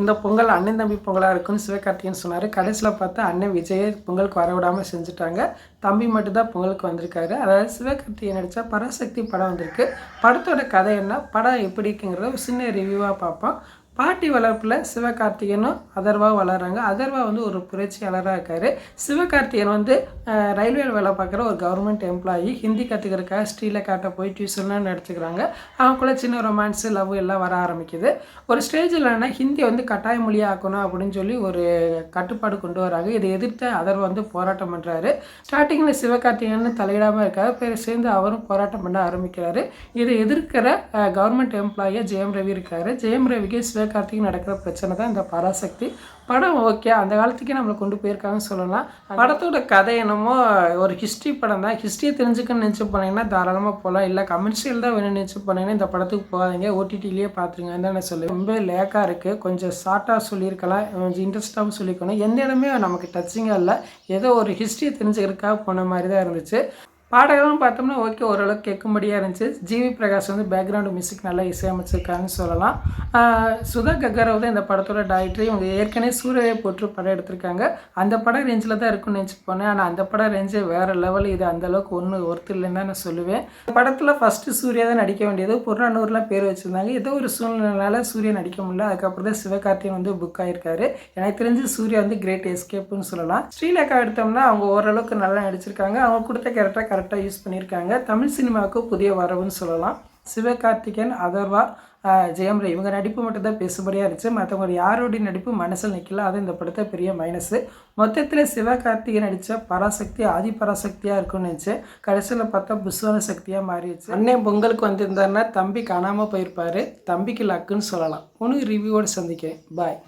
இந்த பொங்கல் அண்ணன் தம்பி பொங்கலாக இருக்குன்னு சிவகார்த்திகேயன் சொன்னார். கடைசியில் பார்த்தா அண்ணன் விஜயை பொங்கலுக்கு வர விடாமல் செஞ்சுட்டாங்க. தம்பி மட்டும்தான் பொங்கலுக்கு வந்திருக்காரு. அதாவது சிவகார்த்திகேயன் நடித்த பராசக்தி படம் வந்திருக்கு. படத்தோட கதை என்ன? படம் எப்படி இருக்குங்கிறத ஒரு சின்ன ரிவ்யூவாக பார்ப்போம். பாட்டி வளர்ப்பில் சிவகார்த்திகேயனும் அதர்வா வளர்கிறாங்க அதர்வா வந்து ஒரு புரட்சியாளராக இருக்கார். சிவகார்த்திகேயன் வந்து ரயில்வே வேலை பார்க்குற ஒரு கவர்மெண்ட் எம்ப்ளாயி ஹிந்தி கற்றுக்கிறதுக்காக ஸ்ரீலக்காட்ட போய் டியூஷன்லாம் நடத்துக்கிறாங்க. அவங்களுக்குள்ள சின்ன ரொமான்ஸு லவ் எல்லாம் வர ஆரம்பிக்குது. ஒரு ஸ்டேஜில் ஆனால் ஹிந்தி வந்து கட்டாய மொழியாக ஆக்கணும் அப்படின்னு சொல்லி ஒரு கட்டுப்பாடு கொண்டு வராங்க. இதை எதிர்த்து அதர்வா வந்து போராட்டம் பண்ணுறாரு ஸ்டார்டிங்கில் சிவகார்த்திகேயன் தலையிடாமல் இருக்காரு. பேர் சேர்ந்து அவரும் போராட்டம் பண்ண ஆரம்பிக்கிறாரு. இதை எதிர்க்கிற கவர்மெண்ட் எம்ப்ளாயியாக ஜெயம் ரவி இருக்கார். ஜெயம் ரவிக்கு சிவ சிவகார்த்திகேயன் நடக்கிற பிரச்சனை தான் இந்த பராசக்தி. படம் ஓகே அந்த காலத்துக்கே நம்மளை கொண்டு போயிருக்காங்கன்னு சொல்லலாம். படத்தோட கதை என்னமோ ஒரு ஹிஸ்ட்ரி படம் தான். ஹிஸ்ட்ரியை தெரிஞ்சுக்கணும்னு நினச்சி போனீங்கன்னா தாராளமாக போகலாம் இல்லை கமர்ஷியல் தான் வேணும்னு நினச்சி போனீங்கன்னா இந்த படத்துக்கு போகாதீங்க. ஓடிடிலேயே பார்த்துருங்க தான் நான் சொல்லுவேன். ரொம்ப லேக்காக இருக்குது கொஞ்சம் ஷார்ட்டாக சொல்லியிருக்கலாம். கொஞ்சம் இன்ட்ரெஸ்ட்டாகவும் சொல்லிக்கணும் எந்த இடமே நமக்கு டச்சிங்காக இல்லை. ஏதோ ஒரு ஹிஸ்ட்ரியை தெரிஞ்சுக்கிறதுக்காக போன மாதிரி தான் இருந்துச்சு. பாடல்களும் பார்த்தோம்னா ஓகே ஓரளவுக்கு கேட்கும்படியாக இருந்துச்சு. ஜிவி பிரகாஷ் வந்து பேக்ரவுண்டு மியூசிக் நல்லா இசையமைச்சிருக்காங்கன்னு சொல்லலாம். சுதா கக்காரவ் தான் இந்த படத்தோட டைரக்டர் இவங்க ஏற்கனவே சூரியவை போட்டு படம் எடுத்திருக்காங்க. அந்த படம் ரேஞ்சில் தான் இருக்கும்னு நினச்சி போனேன். ஆனால் அந்த படம் ரேஞ்சு வேறு லெவல் இது அந்த அளவுக்கு ஒன்று ஒருத்தர் இல்லைன்னு தான் நான் சொல்லுவேன். படத்தில் ஃபஸ்ட்டு சூர்யா தான் நடிக்க வேண்டியது. புறநானூர்லாம் பேர் வச்சுருந்தாங்க. ஏதோ ஒரு சூழ்நிலைனால சூர்யா நடிக்க முடியல. அதுக்கப்புறம் தான் சிவகார்த்தியன் வந்து புக் ஆகிருக்காரு எனக்கு தெரிஞ்சு சூர்யா வந்து கிரேட் எஸ்கேப்புன்னு சொல்லலாம். ஸ்ரீலேகா எடுத்தோம்னா அவங்க ஓரளவுக்கு நல்லா நடிச்சிருக்காங்க. அவங்க கொடுத்த கேரக்டர் கரெக்டாக யூஸ் பண்ணியிருக்காங்க. தமிழ் சினிமாவுக்கு புதிய வரவுன்னு சொல்லலாம். சிவகார்த்திகேயன் அதர்வா ஜெயம் ரே இவங்க நடிப்பு மட்டும் தான் பேசுபடியாக இருந்துச்சு. மற்றவங்க யாருடைய நடிப்பு மனசில் நிற்கல அது இந்த படத்தை பெரிய மைனஸு மொத்தத்தில் சிவகார்த்திகேயன் நடித்த பராசக்தி ஆதி பராசக்தியாக இருக்கும்னு நினச்சேன் கடைசியில் பார்த்தா புஸ்வன சக்தியாக மாறிடுச்சு. அண்ணன் பொங்கலுக்கு வந்திருந்தாருன்னா தம்பி காணாமல் போயிருப்பார். தம்பிக்கு லக்குன்னு சொல்லலாம். உனக்கு ரிவ்யூவோடு சந்திக்கிறேன். பாய்